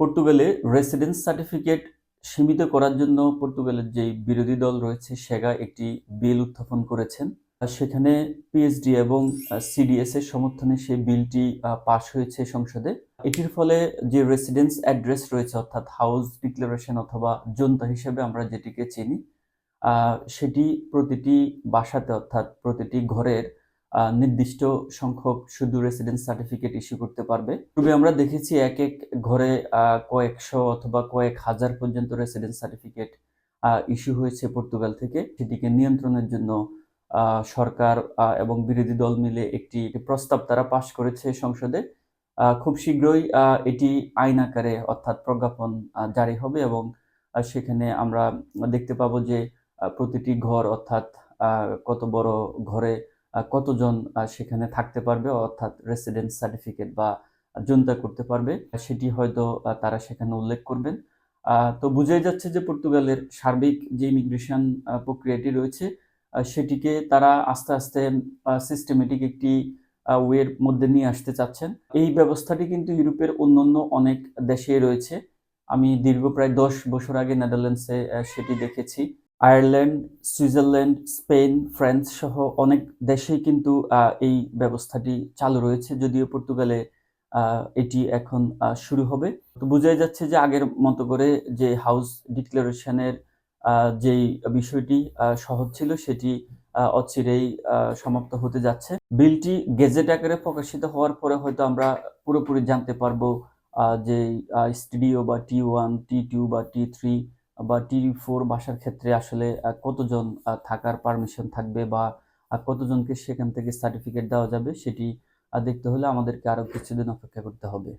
পর্তুগালে residence certificate সীমিত করার জন্য পর্তুগালের যে বিরোধী দল রয়েছে, সেগা একটি বিল উত্থাপন করেছেন। সেখানে পিএইচডি এবং সিডিএস এর সমর্থনে সেই বিলটি পাশ হয়েছে সংসদে। এটির ফলে যে রেসিডেন্স অ্যাড্রেস রয়েছে, অর্থাৎ হাউস ডিক্লারেশন অথবা জনতা হিসেবে আমরা যেটিকে চিনি সেটি প্রতিটি বাসাতে, অর্থাৎ প্রতিটি ঘরের নির্দিষ্ট সংখ্যক শুধু রেসিডেন্স সার্টিফিকেট ইস্যু করতে পারবে। পূর্বে আমরা দেখেছি এক এক ঘরে কয়েকশো অথবা কয়েক হাজার পর্যন্ত রেসিডেন্স সার্টিফিকেট ইস্যু হয়েছে পর্তুগাল থেকে। সেটিকে নিয়ন্ত্রণের জন্য সরকার এবং বিরোধী দল মিলে একটি প্রস্তাব তারা পাশ করেছে সংসদে। খুব শীঘ্রই এটি আইন আকারে অর্থাৎ প্রজ্ঞাপন জারি হবে এবং সেখানে আমরা দেখতে পাবো যে প্রতিটি ঘর অর্থাৎ কত বড় ঘরে কতজন সেখানে থাকতে পারবে, অর্থাৎ রেসিডেন্স সার্টিফিকেট বা জনতা করতে পারবে, সেটি হয়তো তারা সেখানে উল্লেখ করবেন। তো বোঝাই যাচ্ছে যে পর্তুগালের সার্বিক যে ইমিগ্রেশন প্রক্রিয়াটি রয়েছে সেটিকে তারা আস্তে আস্তে সিস্টেমেটিক একটি ওয়ের মধ্যে নিয়ে আসতে চাচ্ছেন। এই ব্যবস্থাটি কিন্তু ইউরোপের অন্যান্য অনেক দেশে রয়েছে। আমি দীর্ঘ প্রায় দশ বছর আগে নেদারল্যান্ডসে সেটি দেখেছি। আয়ারল্যান্ড, সুইজারল্যান্ড, স্পেন, ফ্রান্স সহ অনেক দেশেই কিন্তু এই ব্যবস্থাটি চালু রয়েছে। যদিও পর্তুগালে এটি এখন শুরু হবে। তো বোঝাই যাচ্ছে যে আগের মতো করে যে হাউস ডিক্লারেশনের যেই বিষয়টি সহজ ছিল, সেটি অচিরেই সমাপ্ত হতে যাচ্ছে। বিলটি গেজেট আকারে প্রকাশিত হওয়ার পরে হয়তো আমরা পুরোপুরি জানতে পারব যে স্টুডিও বা টি ওয়ান, টি টু বা টি থ্রি বা টি ফোর বাসার ক্ষেত্রে আসলে কতজন থাকার পারমিশন থাকবে বা কতজনকে সেখান থেকে সার্টিফিকেট দেওয়া যাবে সেটি দেখতে হলে আমাদেরকে আরও কিছুদিন অপেক্ষা করতে হবে।